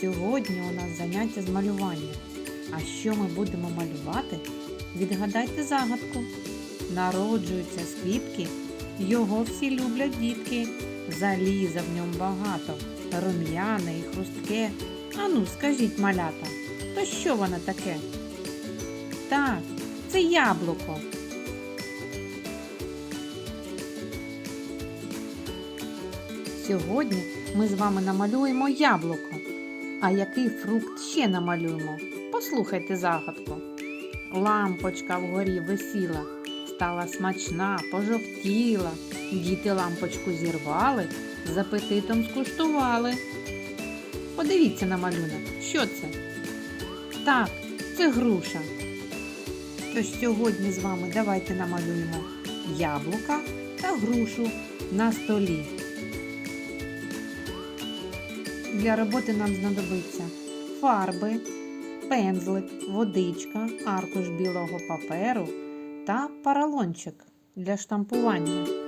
Сьогодні у нас заняття з малювання. А що ми будемо малювати? Відгадайте загадку. Народжується з квітки, його всі люблять дітки. Заліза в ньому багато, рум'яне і хрустке. Ану, скажіть, малята, то що воно таке? Так, це яблуко. Сьогодні ми з вами намалюємо яблуко. А який фрукт ще намалюємо? Послухайте загадку. Лампочка вгорі висіла, стала смачна, пожовтіла. Діти лампочку зірвали, з апетитом скуштували. Подивіться на малюнок. Що це? Так, це груша. Тож сьогодні з вами давайте намалюємо яблука та грушу на столі. Для роботи нам знадобиться фарби, пензлик, водичка, аркуш білого паперу та паралончик для штампування.